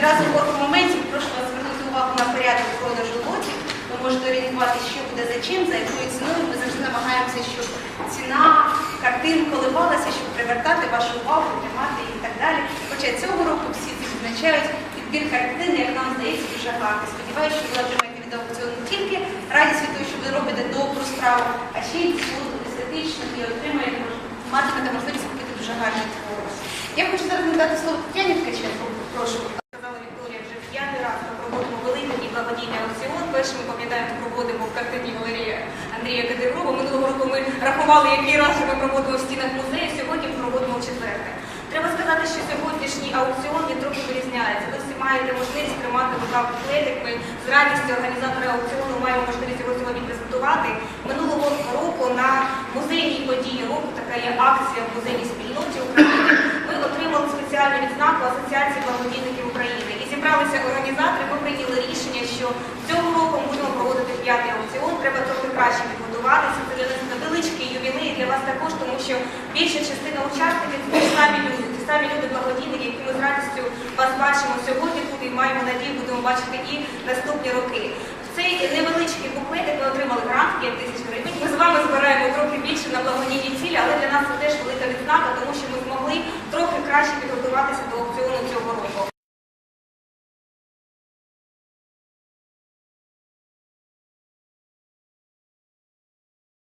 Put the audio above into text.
Одразу в пару моментів прошу вас звернути увагу на порядок продажу лотів. Ви можете орієнтувати, що буде за чим, за якою ціною. Ми завжди намагаємося, щоб ціна картин коливалася, щоб привертати вашу увагу, тримати її і так далі. Хоча цього року всі відзначають відбір картини, як нам здається, дуже гарний. Сподіваюся, що ви отримаєте від аукціону не тільки радість від того, що ви робите добру справу, а ще й цілу естетичну і отримаєте матимете можливість купити дуже гарні твори. Я хочу зараз надати слово Тетяні. Благодійний аукціон. Перший ми пам'ятаємо, проводимо в картині галереї Андрія Кадирова. Минулого року ми рахували, який раз ми проводимо в стінах музею. Сьогодні ми проводимо четверте. Треба сказати, що сьогоднішній аукціон він трохи вирізняється. Ви всі маєте можливість тримати в руках буклетик. Ми з радістю організатори аукціону маємо можливість його сьогодні презентувати. Минулого року на музейній події року така є акція в музейній спільноті України. Ми отримали спеціальну відзнаку Асоціації благодійників України. І зібралися організатори. Ми прийняли рішення, що цього року ми будемо проводити п'ятий аукціон. Треба трохи краще підготуватися. Це для нас невеличкий ювілей для вас також, тому що більша частина учасників це самі люди, ті самі люди благодійники, які ми з радістю вас бачимо сьогодні тут і маємо надію, будемо бачити і наступні роки. Цей невеличкий буклетик ми отримали грант 5 тисяч гривень. Ми з вами збираємо трохи більше на благодійні цілі, але для нас це теж велика відзнака, тому що ми змогли трохи краще підготуватися